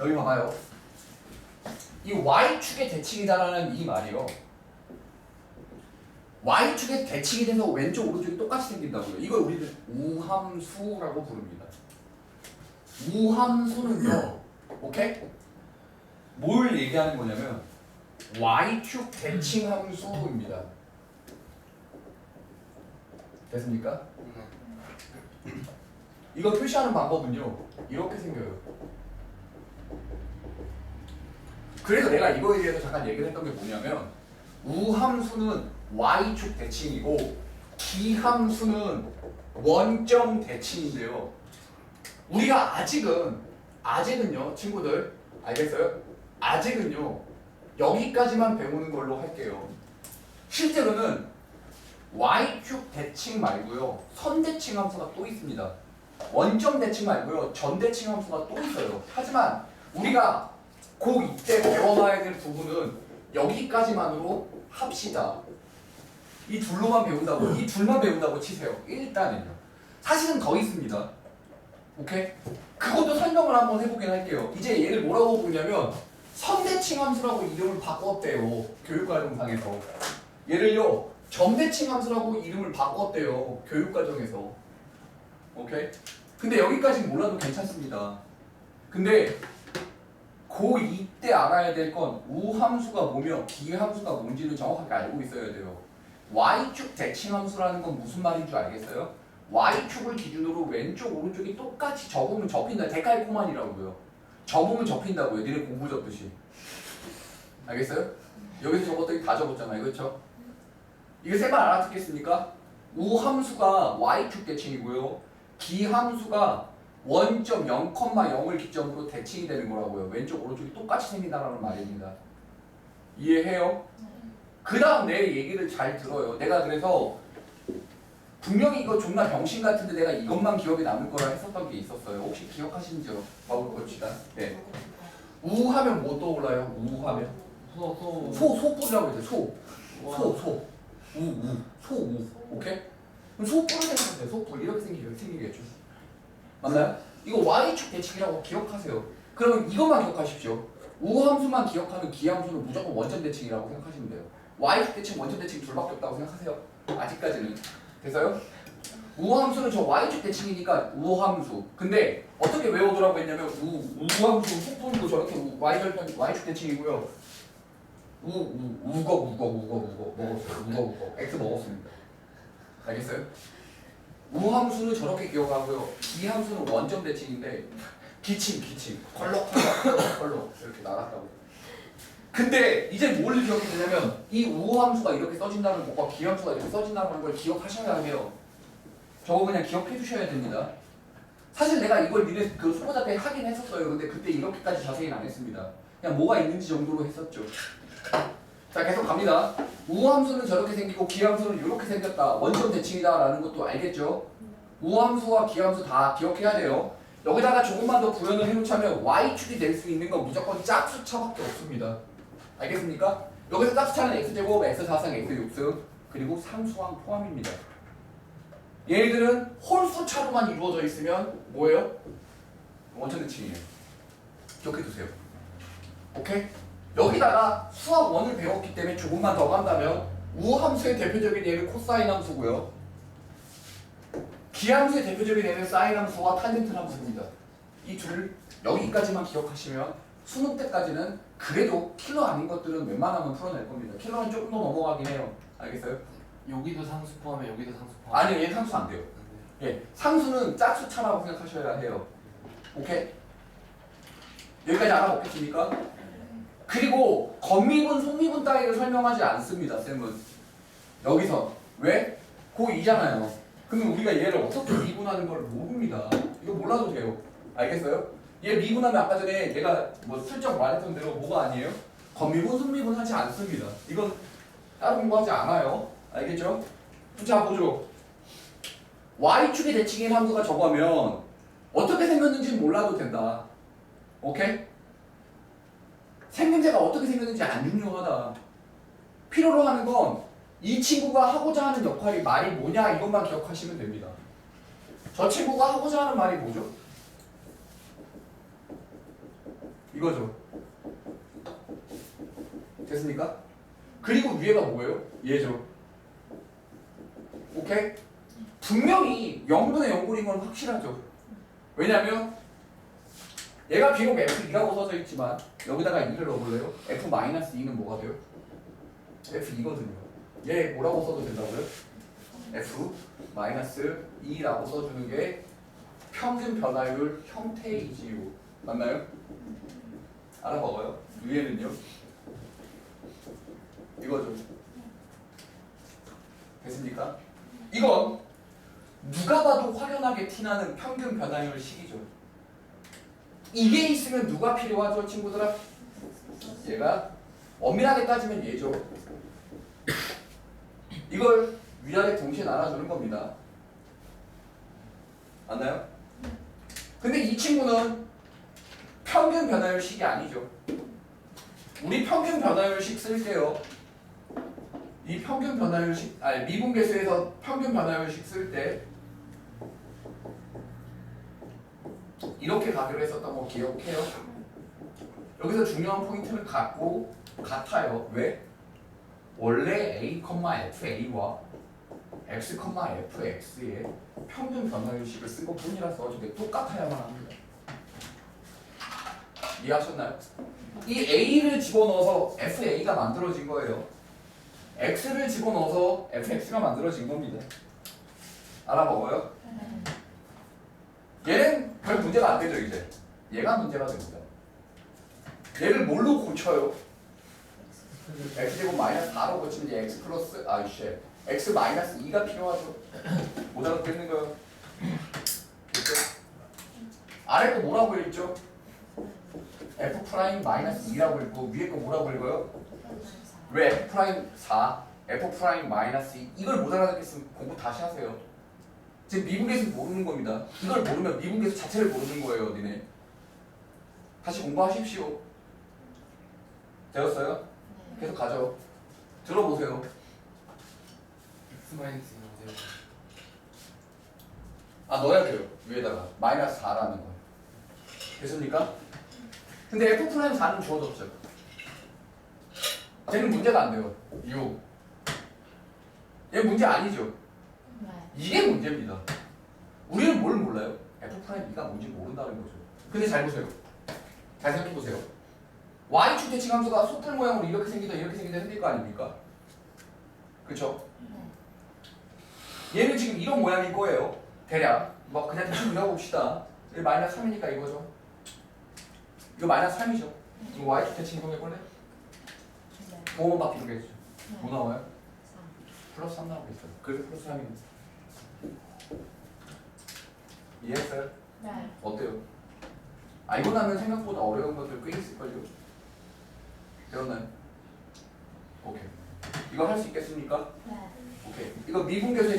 여기 봐봐요. 이 y축의 대칭이다라는 이 말이요. y축의 대칭이 돼서 왼쪽 오른쪽이 똑같이 생긴다고요. 이걸 우리는 우함수라고 부릅니다. 우함수는요. 오케이? 뭘 얘기하는 거냐면 y축 대칭 함수입니다. 됐습니까? 이거 표시하는 방법은요. 이렇게 생겨요. 그래서 내가 이거에 대해서 잠깐 얘기를 했던 게 뭐냐면 우함수는 y축 대칭이고 기함수는 원점 대칭인데요. 우리가 아직은 아직은요, 친구들 알겠어요? 아직은요 여기까지만 배우는 걸로 할게요. 실제로는 y축 대칭 말고요 선 대칭 함수가 또 있습니다. 원점 대칭 말고요 전 대칭 함수가 또 있어요. 하지만 우리가 고2 때 배워놔야 될 부분은 여기까지만으로 합시다. 이 둘로만 배운다고 이 둘만 배운다고 치세요. 일단은요. 사실은 더 있습니다. 오케이? 그것도 설명을 한번 해보긴 할게요. 이제 얘를 뭐라고 부르냐면 선대칭 함수라고 이름을 바꿨대요. 교육과정상에서. 얘를요 점대칭 함수라고 이름을 바꿨대요. 교육과정에서. 오케이? 근데 여기까지 몰라도 괜찮습니다. 근데 고2 때 알아야 될 건 우함수가 뭐며 기함수가 뭔지를 정확하게 알고 있어야 돼요. y축 대칭함수라는 건 무슨 말인 줄 알겠어요? y축을 기준으로 왼쪽 오른쪽이 똑같이 접으면 접힌다. 데칼코만이라고요. 접으면 접힌다고요. 니네 공부 접듯이. 알겠어요? 여기서 접었더니 다 접었잖아요. 그렇죠? 이거 세번 알아듣겠습니까? 우함수가 y축 대칭이고요. 기함수가 원점 0,0을 기점으로 대칭이 되는 거라고요. 왼쪽 오른쪽이 똑같이 생긴다는 말입니다. 이해해요? 그 다음 내 얘기를 잘 들어요. 내가 그래서 분명히 이거 존나 병신 같은데 내가 이것만 기억에 남을 거라 했었던 게 있었어요. 혹시 기억하시는지요? 바울 거치다. 네. 우 하면 뭐 떠올라요? 우 하면 소, 소. 소 소뿔이라고 했어요. 소. 소, 소. 우, 우. 소, 우. 오케이? 그럼 소뿔을 생각하세요. 소뿔. 이렇게 생기겠, 생기겠죠. 맞나요? 이거 Y축 대칭이라고 기억하세요. 그러면 이것만 기억하십시오. 우함수만 기억하는 기함수는 무조건 원점 대칭이라고 생각하시면 돼요. Y축 대칭, 원점 대칭 둘밖에 없다고 생각하세요. 아직까지는. 돼서요? 우함수는 저 Y축 대칭이니까 우함수. 근데 어떻게 외우더라고 했냐면 우, 우함수 소뿔도 저렇게 우- Y절편, Y축 대칭이고요. 우, 우, 우거, 우거, 우거, 우거 먹었어요. 우거, 우거. X 먹었습니다. 알겠어요? 우함수는 저렇게 기억하고요. 기함수는 원점 대칭인데 기침, 기침. 컬럭, 컬럭, 컬럭. 이렇게 나갔다고. 근데 이제 뭘 기억이 되냐면 이 우함수가 이렇게 써진다는 것과 기함수가 이렇게 써진다는 걸 기억하셔야 해요. 저거 그냥 기억해 두셔야 됩니다. 사실 내가 이걸 니네 그 수고자 때 하긴 했었어요. 근데 그때 이렇게까지 자세히는 안 했습니다. 그냥 뭐가 있는지 정도로 했었죠. 자 계속 갑니다. 우함수는 저렇게 생기고 기함수는 이렇게 생겼다. 원점 대칭이다라는 것도 알겠죠? 우함수와 기함수 다 기억해야 돼요. 여기다가 조금만 더 구현을 해놓자면 y축이 될 수 있는 건 무조건 짝수차밖에 없습니다. 알겠습니까? 여기서 짝수차는 x제곱, x4승, x6승 그리고 상수항 포함입니다. 얘네들은 홀수차로만 이루어져 있으면 뭐예요? 원점 대칭이에요. 기억해 두세요. 오케이? 여기다가 수학 원을 배웠기 때문에 조금만 더 간다면 우함수의 대표적인 예는 코사인 함수고요. 기함수의 대표적인 예는 사인 함수와 탄젠트 함수입니다. 이 둘 여기까지만 기억하시면 수능 때까지는 그래도 킬러 아닌 것들은 웬만하면 풀어낼 겁니다. 킬러는 조금 더 넘어가긴 해요. 알겠어요? 여기도 상수 포함해 여기도 상수 포함. 아니요, 얘 상수 안 돼요. 예, 상수는 짝수차라고 생각하셔야 해요. 오케이? 여기까지 알아먹겠습니까? 그리고 겉미분, 속미분 따위를 설명하지 않습니다, 쌤은. 여기서. 왜? 고2잖아요. 그러면 우리가 얘를 어떻게 미분하는 걸 모릅니다. 이거 몰라도 돼요. 알겠어요? 얘 미분하면 아까 전에 내가 뭐 슬쩍 말했던 대로 뭐가 아니에요? 겉미분, 속미분 하지 않습니다. 이건 따로 공부하지 않아요. 알겠죠? 자, 보죠. Y축의 대칭인 함수가 저거면 어떻게 생겼는지 몰라도 된다. 오케이? 생김새가 어떻게 생겼는지 안 중요하다. 필요로 하는 건 이 친구가 하고자 하는 역할이 말이 뭐냐 이것만 기억하시면 됩니다. 저 친구가 하고자 하는 말이 뭐죠? 이거죠. 됐습니까? 그리고 위에가 뭐예요? 얘죠. 오케이? 분명히 0분의 0꼴인 건 확실하죠. 왜냐면 얘가 비록 F2라고 써져 있지만 여기다가 2를 넣어볼래요? F-2는 뭐가 돼요? F2거든요. 얘 뭐라고 써도 된다고요? F-2라고 써주는 게 평균 변화율 형태이지요. 맞나요? 알아먹어요. 위에는요? 이거죠. 됐습니까? 이건 누가 봐도 확연하게 티나는 평균 변화율 식이죠. 이게 있으면 누가 필요하죠, 친구들아? 얘가 엄밀하게 따지면 얘죠. 이걸 위아래 동시에 나눠주는 겁니다. 맞나요? 근데 이 친구는 평균 변화율식이 아니죠. 우리 평균 변화율식 쓸 때요. 이 평균 변화율식, 아니 미분계수에서 평균 변화율식 쓸 때 이렇게 가기로 했었던 거 기억해요? 여기서 중요한 포인트는 같고 같아요. 왜? 원래 a, fa와 x, fx의 평균 변화율식을 쓴 것 뿐이라서 저게 똑같아야만 합니다. 이해하셨나요? 이 a를 집어넣어서 fa가 만들어진 거예요. x를 집어넣어서 fx가 만들어진 겁니다. 알아먹어요? 얘는 별 문제가 안 되죠 이제. 얘가 문제가 됩니다. 얘를 뭘로 고쳐요? x제곱 마이너스 4로 고치면 이제 x 플러스 아이씨 x 마이너스 2가 필요하죠. 못 알아듣겠는 거요. 됐죠? 아래 거 뭐라고 읽죠? f 프라임 마이너스 2라고 읽고 위에 거 뭐라고 읽어요? 왜 f 프라임 4, f 프라임 마이너스 2 이걸 못 알아듣겠으면 공부 다시 하세요. 지금 미분계수 모르는 겁니다. 이걸 모르면 미분계수 자체를 모르는 거예요, 니네. 다시 공부하십시오. 되었어요? 계속 가죠. 들어보세요. X 마이너스 이거세요. 아 넣어야 돼요. 위에다가 마이너스 4라는 거. 됐습니까? 근데 f 프라임 4는 주어졌죠. 쟤는 문제가 안 돼요. 6. 얘 문제 아니죠. 이게 문제입니다. 우리는 뭘 몰라요? f 프라임 2가 뭔지 모른다는 거죠. 근데 잘 보세요. 잘 생각해 보세요. y축 대칭 함수가 소풀 모양으로 이렇게 생기다 이렇게 생기다 생길 거 아닙니까? 그렇죠? 얘는 지금 이런 모양일 거예요. 대략 뭐 그냥 대충 그려봅시다. 여기 마이너스 3이니까 이거죠. 이거 마이너스 3이죠. 이거 y축 대칭 이동해볼래? 보호만 바뀌는 게 있죠. 뭐 나와요? 플러스 3 나오겠어요. 그래서 플러스 3이네. 이해했어요? 어때요? 알고 나면 생각보다 어려운 것들 꽤 있을걸요? 배웠나요? 오케이. 이거 할 수 있겠습니까? 오케이. 이거 미분계수의 정